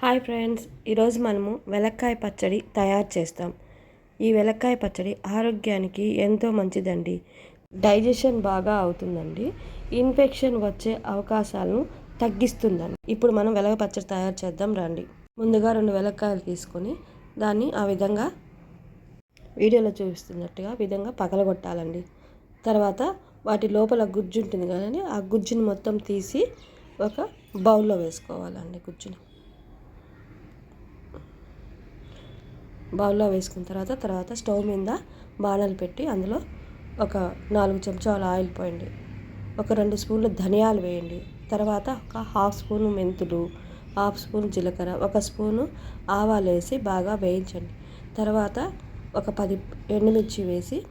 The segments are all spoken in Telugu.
హాయ్ ఫ్రెండ్స్ ఈరోజు మనము వెలక్కాయ పచ్చడి తయారు చేస్తాం. ఈ వెలక్కాయ పచ్చడి ఆరోగ్యానికి ఎంతో మంచిదండి. డైజెషన్ బాగా అవుతుందండి. ఇన్ఫెక్షన్ వచ్చే అవకాశాలను తగ్గిస్తుందండి. ఇప్పుడు మనం వెలగ పచ్చడి తయారు చేద్దాం రండి. ముందుగా రెండు వెలక్కాయలు తీసుకొని దాన్ని ఆ విధంగా వీడియోలో చూపిస్తున్నట్టుగా విధంగా పగలగొట్టాలండి. తర్వాత వాటి లోపల గుజ్జు ఉంటుంది కదండి ఆ గుజ్జుని మొత్తం తీసి ఒక బౌల్లో వేసుకోవాలండి గుజ్జుని. బౌల్లో వేసుకున్న తర్వాత తర్వాత స్టవ్ మీద బాణలు పెట్టి అందులో ఒక నాలుగు చెంచాలు ఆయిల్ పోయండి. ఒక రెండు స్పూన్లు ధనియాలు వేయండి. తర్వాత ఒక హాఫ్ స్పూను మెంతులు హాఫ్ స్పూన్ జీలకర్ర ఒక స్పూను ఆవాలు వేసి బాగా వేయించండి. తర్వాత ఒక పది ఎండుమిర్చి వేసి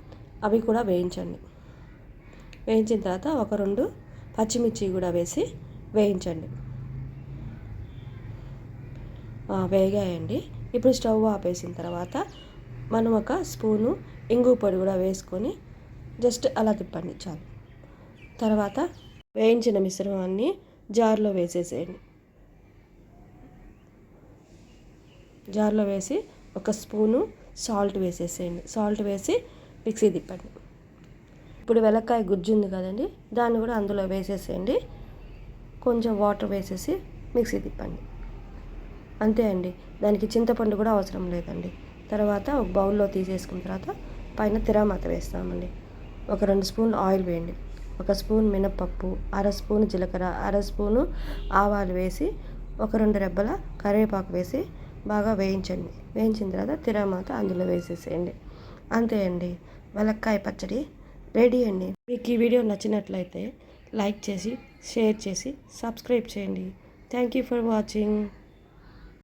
అవి కూడా వేయించండి. వేయించిన తర్వాత ఒక రెండు పచ్చిమిర్చి కూడా వేసి వేయించండి. వేగాయండి. ఇప్పుడు స్టవ్ ఆపేసిన తర్వాత మనం ఒక స్పూను ఇంగు పొడి కూడా వేసుకొని జస్ట్ అలా తిప్పండి చాలు. తర్వాత వేయించిన మిశ్రమాన్ని జార్లో వేసేసేయండి. జార్లో వేసి ఒక స్పూను సాల్ట్ వేసేసేయండి. సాల్ట్ వేసి మిక్సీ తిప్పండి. ఇప్పుడు వెలక్కాయ గుజ్జు ఉంది కదండి దాన్ని కూడా అందులో వేసేసేయండి. కొంచెం వాటర్ వేసేసి మిక్సీ తిప్పండి. అంతే అండి. దానికి చింతపండు కూడా అవసరం లేదండి. తర్వాత ఒక బౌల్లో తీసేసుకున్న తర్వాత పైన తిరామాత వేస్తామండి. ఒక రెండు స్పూన్లు ఆయిల్ వేయండి. ఒక స్పూన్ మినపప్పు అర స్పూన్ జీలకర్ర అర స్పూను ఆవాలు వేసి ఒక రెండు రెబ్బల కరివేపాకు వేసి బాగా వేయించండి. వేయించిన తర్వాత తిరామాత అందులో వేసేసేయండి. అంతే అండి. వెలక్కాయ పచ్చడి రెడీ అండి. మీకు ఈ వీడియో నచ్చినట్లయితే లైక్ చేసి షేర్ చేసి సబ్స్క్రైబ్ చేయండి. Thank you for watching.